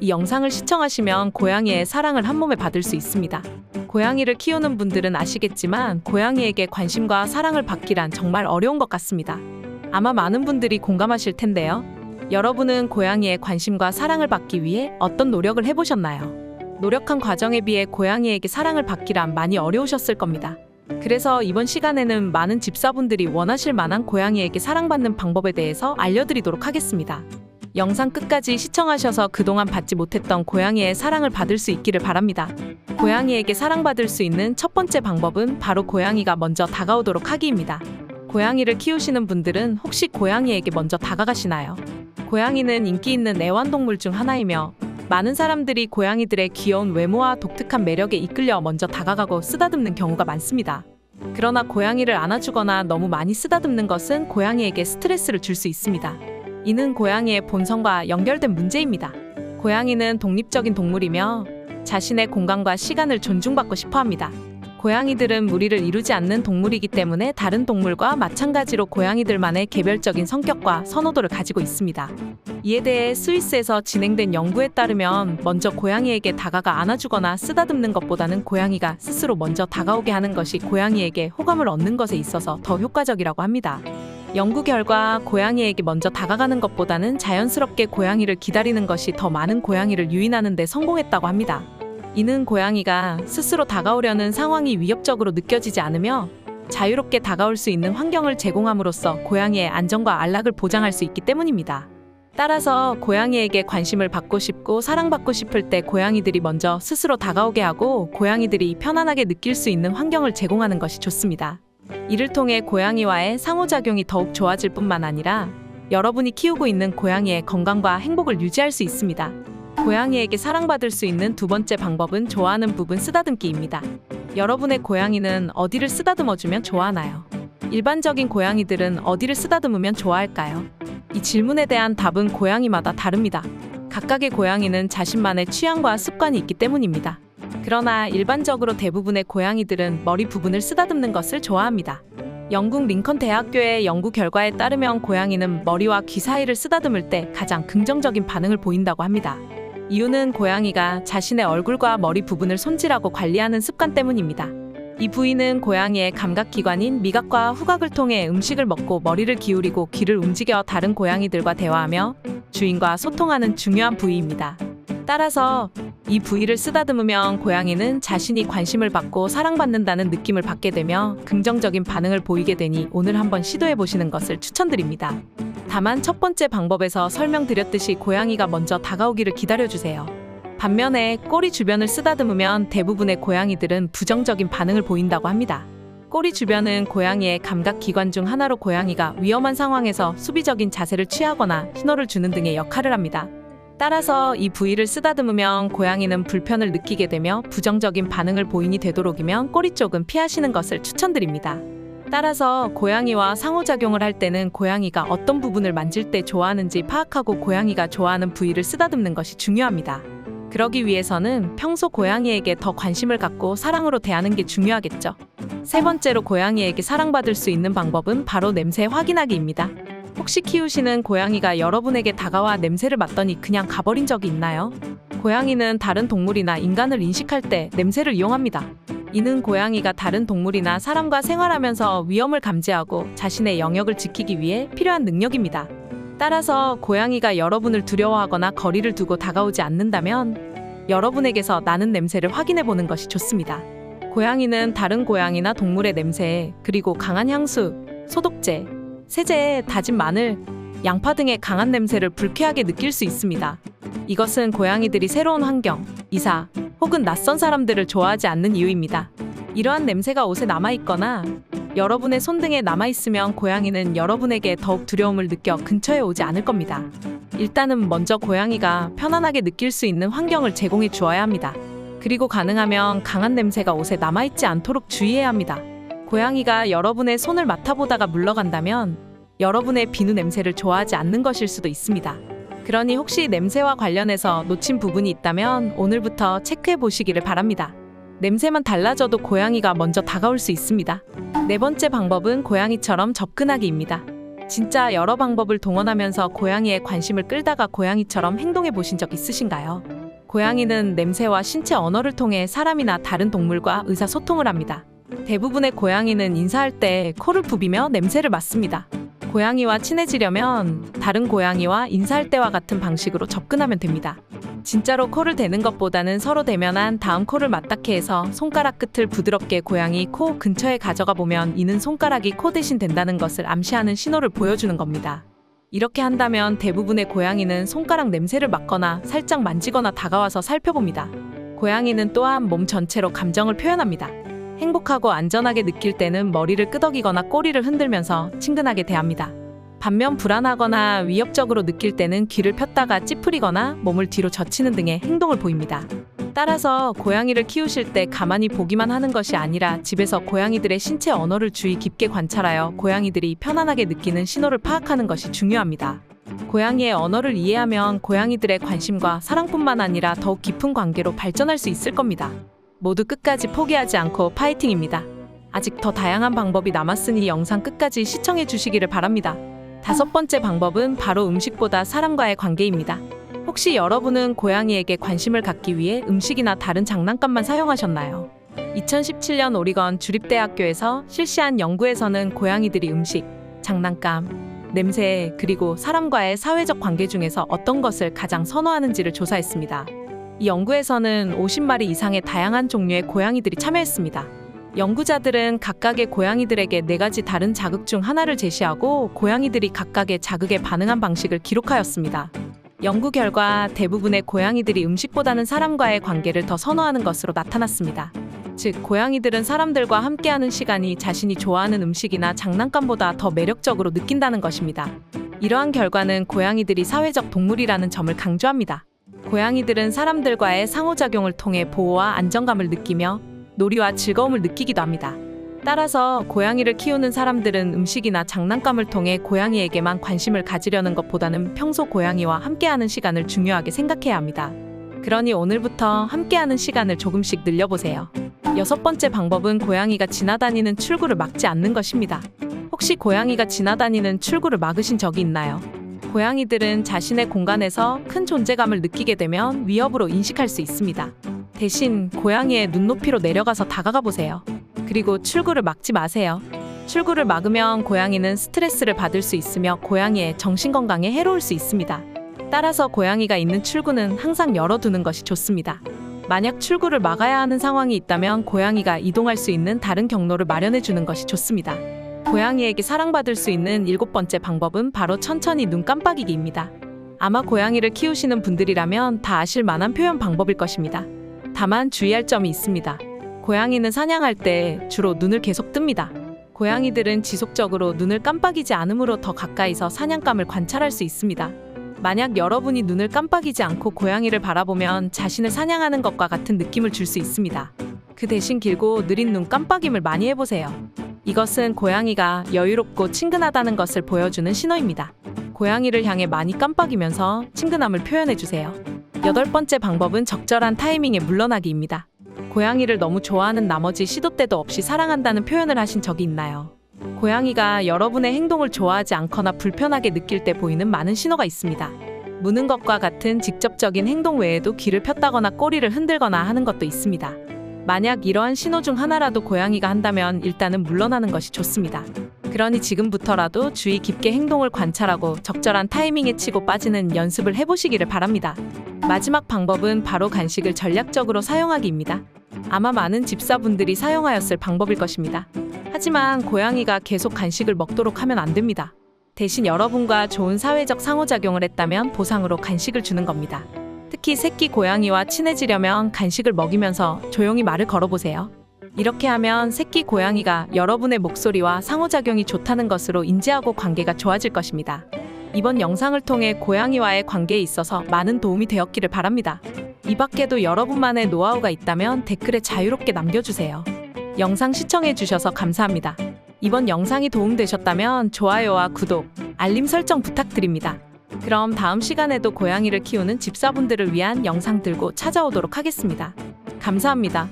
이 영상을 시청하시면 고양이의 사랑을 한 몸에 받을 수 있습니다. 고양이를 키우는 분들은 아시겠지만 고양이에게 관심과 사랑을 받기란 정말 어려운 것 같습니다. 아마 많은 분들이 공감하실 텐데요. 여러분은 고양이의 관심과 사랑을 받기 위해 어떤 노력을 해보셨나요? 노력한 과정에 비해 고양이에게 사랑을 받기란 많이 어려우셨을 겁니다. 그래서 이번 시간에는 많은 집사분들이 원하실 만한 고양이에게 사랑받는 방법에 대해서 알려드리도록 하겠습니다. 영상 끝까지 시청하셔서 그동안 받지 못했던 고양이의 사랑을 받을 수 있기를 바랍니다. 고양이에게 사랑받을 수 있는 첫 번째 방법은 바로 고양이가 먼저 다가오도록 하기입니다. 고양이를 키우시는 분들은 혹시 고양이에게 먼저 다가가시나요? 고양이는 인기 있는 애완동물 중 하나이며 많은 사람들이 고양이들의 귀여운 외모와 독특한 매력에 이끌려 먼저 다가가고 쓰다듬는 경우가 많습니다. 그러나 고양이를 안아주거나 너무 많이 쓰다듬는 것은 고양이에게 스트레스를 줄 수 있습니다. 이는 고양이의 본성과 연결된 문제입니다. 고양이는 독립적인 동물이며 자신의 공간과 시간을 존중받고 싶어 합니다. 고양이들은 무리를 이루지 않는 동물이기 때문에 다른 동물과 마찬가지로 고양이들만의 개별적인 성격과 선호도를 가지고 있습니다. 이에 대해 스위스에서 진행된 연구에 따르면 먼저 고양이에게 다가가 안아주거나 쓰다듬는 것보다는 고양이가 스스로 먼저 다가오게 하는 것이 고양이에게 호감을 얻는 것에 있어서 더 효과적이라고 합니다. 연구 결과 고양이에게 먼저 다가가는 것보다는 자연스럽게 고양이를 기다리는 것이 더 많은 고양이를 유인하는 데 성공했다고 합니다. 이는 고양이가 스스로 다가오려는 상황이 위협적으로 느껴지지 않으며 자유롭게 다가올 수 있는 환경을 제공함으로써 고양이의 안정과 안락을 보장할 수 있기 때문입니다. 따라서 고양이에게 관심을 받고 싶고 사랑받고 싶을 때 고양이들이 먼저 스스로 다가오게 하고 고양이들이 편안하게 느낄 수 있는 환경을 제공하는 것이 좋습니다. 이를 통해 고양이와의 상호작용이 더욱 좋아질 뿐만 아니라 여러분이 키우고 있는 고양이의 건강과 행복을 유지할 수 있습니다. 고양이에게 사랑받을 수 있는 두 번째 방법은 좋아하는 부분 쓰다듬기입니다. 여러분의 고양이는 어디를 쓰다듬어주면 좋아하나요? 일반적인 고양이들은 어디를 쓰다듬으면 좋아할까요? 이 질문에 대한 답은 고양이마다 다릅니다. 각각의 고양이는 자신만의 취향과 습관이 있기 때문입니다. 그러나 일반적으로 대부분의 고양이들은 머리 부분을 쓰다듬는 것을 좋아합니다. 영국 링컨 대학교의 연구 결과에 따르면 고양이는 머리와 귀 사이를 쓰다듬을 때 가장 긍정적인 반응을 보인다고 합니다. 이유는 고양이가 자신의 얼굴과 머리 부분을 손질하고 관리하는 습관 때문입니다. 이 부위는 고양이의 감각기관인 미각과 후각을 통해 음식을 먹고 머리를 기울이고 귀를 움직여 다른 고양이들과 대화하며 주인과 소통하는 중요한 부위입니다. 따라서 이 부위를 쓰다듬으면 고양이는 자신이 관심을 받고 사랑받는다는 느낌을 받게 되며 긍정적인 반응을 보이게 되니 오늘 한번 시도해 보시는 것을 추천드립니다. 다만 첫 번째 방법에서 설명드렸듯이 고양이가 먼저 다가오기를 기다려주세요. 반면에 꼬리 주변을 쓰다듬으면 대부분의 고양이들은 부정적인 반응을 보인다고 합니다. 꼬리 주변은 고양이의 감각 기관 중 하나로 고양이가 위험한 상황에서 수비적인 자세를 취하거나 신호를 주는 등의 역할을 합니다. 따라서 이 부위를 쓰다듬으면 고양이는 불편을 느끼게 되며 부정적인 반응을 보이니 되도록이면 꼬리 쪽은 피하시는 것을 추천드립니다. 따라서 고양이와 상호작용을 할 때는 고양이가 어떤 부분을 만질 때 좋아하는지 파악하고 고양이가 좋아하는 부위를 쓰다듬는 것이 중요합니다. 그러기 위해서는 평소 고양이에게 더 관심을 갖고 사랑으로 대하는 게 중요하겠죠. 세 번째로 고양이에게 사랑받을 수 있는 방법은 바로 냄새 확인하기입니다. 혹시 키우시는 고양이가 여러분에게 다가와 냄새를 맡더니 그냥 가버린 적이 있나요? 고양이는 다른 동물이나 인간을 인식할 때 냄새를 이용합니다. 이는 고양이가 다른 동물이나 사람과 생활하면서 위험을 감지하고 자신의 영역을 지키기 위해 필요한 능력입니다. 따라서 고양이가 여러분을 두려워하거나 거리를 두고 다가오지 않는다면 여러분에게서 나는 냄새를 확인해 보는 것이 좋습니다. 고양이는 다른 고양이나 동물의 냄새, 그리고 강한 향수, 소독제, 세제, 다진 마늘, 양파 등의 강한 냄새를 불쾌하게 느낄 수 있습니다. 이것은 고양이들이 새로운 환경, 이사, 혹은 낯선 사람들을 좋아하지 않는 이유입니다. 이러한 냄새가 옷에 남아있거나 여러분의 손 등에 남아있으면 고양이는 여러분에게 더욱 두려움을 느껴 근처에 오지 않을 겁니다. 일단은 먼저 고양이가 편안하게 느낄 수 있는 환경을 제공해 주어야 합니다. 그리고 가능하면 강한 냄새가 옷에 남아있지 않도록 주의해야 합니다. 고양이가 여러분의 손을 맡아보다가 물러간다면 여러분의 비누 냄새를 좋아하지 않는 것일 수도 있습니다. 그러니 혹시 냄새와 관련해서 놓친 부분이 있다면 오늘부터 체크해 보시기를 바랍니다. 냄새만 달라져도 고양이가 먼저 다가올 수 있습니다. 네 번째 방법은 고양이처럼 접근하기입니다. 진짜 여러 방법을 동원하면서 고양이의 관심을 끌다가 고양이처럼 행동해 보신 적 있으신가요? 고양이는 냄새와 신체 언어를 통해 사람이나 다른 동물과 의사소통을 합니다. 대부분의 고양이는 인사할 때 코를 부비며 냄새를 맡습니다. 고양이와 친해지려면 다른 고양이와 인사할 때와 같은 방식으로 접근하면 됩니다. 진짜로 코를 대는 것보다는 서로 대면한 다음 코를 맞닿게 해서 손가락 끝을 부드럽게 고양이 코 근처에 가져가 보면 이는 손가락이 코 대신 된다는 것을 암시하는 신호를 보여주는 겁니다. 이렇게 한다면 대부분의 고양이는 손가락 냄새를 맡거나 살짝 만지거나 다가와서 살펴봅니다. 고양이는 또한 몸 전체로 감정을 표현합니다. 행복하고 안전하게 느낄 때는 머리를 끄덕이거나 꼬리를 흔들면서 친근하게 대합니다. 반면 불안하거나 위협적으로 느낄 때는 귀를 폈다가 찌푸리거나 몸을 뒤로 젖히는 등의 행동을 보입니다. 따라서 고양이를 키우실 때 가만히 보기만 하는 것이 아니라 집에서 고양이들의 신체 언어를 주의 깊게 관찰하여 고양이들이 편안하게 느끼는 신호를 파악하는 것이 중요합니다. 고양이의 언어를 이해하면 고양이들의 관심과 사랑뿐만 아니라 더욱 깊은 관계로 발전할 수 있을 겁니다. 모두 끝까지 포기하지 않고 파이팅입니다. 아직 더 다양한 방법이 남았으니 영상 끝까지 시청해 주시기를 바랍니다. 다섯 번째 방법은 바로 음식보다 사람과의 관계입니다. 혹시 여러분은 고양이에게 관심을 갖기 위해 음식이나 다른 장난감만 사용하셨나요? 2017년 오리건 주립대학교에서 실시한 연구에서는 고양이들이 음식, 장난감, 냄새, 그리고 사람과의 사회적 관계 중에서 어떤 것을 가장 선호하는지를 조사했습니다. 이 연구에서는 50마리 이상의 다양한 종류의 고양이들이 참여했습니다. 연구자들은 각각의 고양이들에게 네 가지 다른 자극 중 하나를 제시하고 고양이들이 각각의 자극에 반응한 방식을 기록하였습니다. 연구 결과 대부분의 고양이들이 음식보다는 사람과의 관계를 더 선호하는 것으로 나타났습니다. 즉, 고양이들은 사람들과 함께하는 시간이 자신이 좋아하는 음식이나 장난감보다 더 매력적으로 느낀다는 것입니다. 이러한 결과는 고양이들이 사회적 동물이라는 점을 강조합니다. 고양이들은 사람들과의 상호작용을 통해 보호와 안정감을 느끼며 놀이와 즐거움을 느끼기도 합니다. 따라서 고양이를 키우는 사람들은 음식이나 장난감을 통해 고양이에게만 관심을 가지려는 것보다는 평소 고양이와 함께하는 시간을 중요하게 생각해야 합니다. 그러니 오늘부터 함께하는 시간을 조금씩 늘려보세요. 여섯 번째 방법은 고양이가 지나다니는 출구를 막지 않는 것입니다. 혹시 고양이가 지나다니는 출구를 막으신 적이 있나요? 고양이들은 자신의 공간에서 큰 존재감을 느끼게 되면 위협으로 인식할 수 있습니다. 대신 고양이의 눈높이로 내려가서 다가가 보세요. 그리고 출구를 막지 마세요. 출구를 막으면 고양이는 스트레스를 받을 수 있으며 고양이의 정신 건강에 해로울 수 있습니다. 따라서 고양이가 있는 출구는 항상 열어두는 것이 좋습니다. 만약 출구를 막아야 하는 상황이 있다면 고양이가 이동할 수 있는 다른 경로를 마련해 주는 것이 좋습니다. 고양이에게 사랑받을 수 있는 일곱 번째 방법은 바로 천천히 눈 깜빡이기입니다. 아마 고양이를 키우시는 분들이라면 다 아실 만한 표현 방법일 것입니다. 다만 주의할 점이 있습니다. 고양이는 사냥할 때 주로 눈을 계속 뜹니다. 고양이들은 지속적으로 눈을 깜빡이지 않으므로 더 가까이서 사냥감을 관찰할 수 있습니다. 만약 여러분이 눈을 깜빡이지 않고 고양이를 바라보면 자신을 사냥하는 것과 같은 느낌을 줄 수 있습니다. 그 대신 길고 느린 눈 깜빡임을 많이 해보세요. 이것은 고양이가 여유롭고 친근하다는 것을 보여주는 신호입니다. 고양이를 향해 많이 깜빡이면서 친근함을 표현해 주세요. 여덟 번째 방법은 적절한 타이밍에 물러나기입니다. 고양이를 너무 좋아하는 나머지 시도 때도 없이 사랑한다는 표현을 하신 적이 있나요? 고양이가 여러분의 행동을 좋아하지 않거나 불편하게 느낄 때 보이는 많은 신호가 있습니다. 무는 것과 같은 직접적인 행동 외에도 귀를 폈다거나 꼬리를 흔들거나 하는 것도 있습니다. 만약 이러한 신호 중 하나라도 고양이가 한다면 일단은 물러나는 것이 좋습니다. 그러니 지금부터라도 주의 깊게 행동을 관찰하고 적절한 타이밍에 치고 빠지는 연습을 해보시기를 바랍니다. 마지막 방법은 바로 간식을 전략적으로 사용하기입니다. 아마 많은 집사분들이 사용하였을 방법일 것입니다. 하지만 고양이가 계속 간식을 먹도록 하면 안 됩니다. 대신 여러분과 좋은 사회적 상호작용을 했다면 보상으로 간식을 주는 겁니다. 특히 새끼 고양이와 친해지려면 간식을 먹이면서 조용히 말을 걸어보세요. 이렇게 하면 새끼 고양이가 여러분의 목소리와 상호작용이 좋다는 것으로 인지하고 관계가 좋아질 것입니다. 이번 영상을 통해 고양이와의 관계에 있어서 많은 도움이 되었기를 바랍니다. 이 밖에도 여러분만의 노하우가 있다면 댓글에 자유롭게 남겨주세요. 영상 시청해주셔서 감사합니다. 이번 영상이 도움되셨다면 좋아요와 구독, 알림 설정 부탁드립니다. 그럼 다음 시간에도 고양이를 키우는 집사분들을 위한 영상 들고 찾아오도록 하겠습니다. 감사합니다.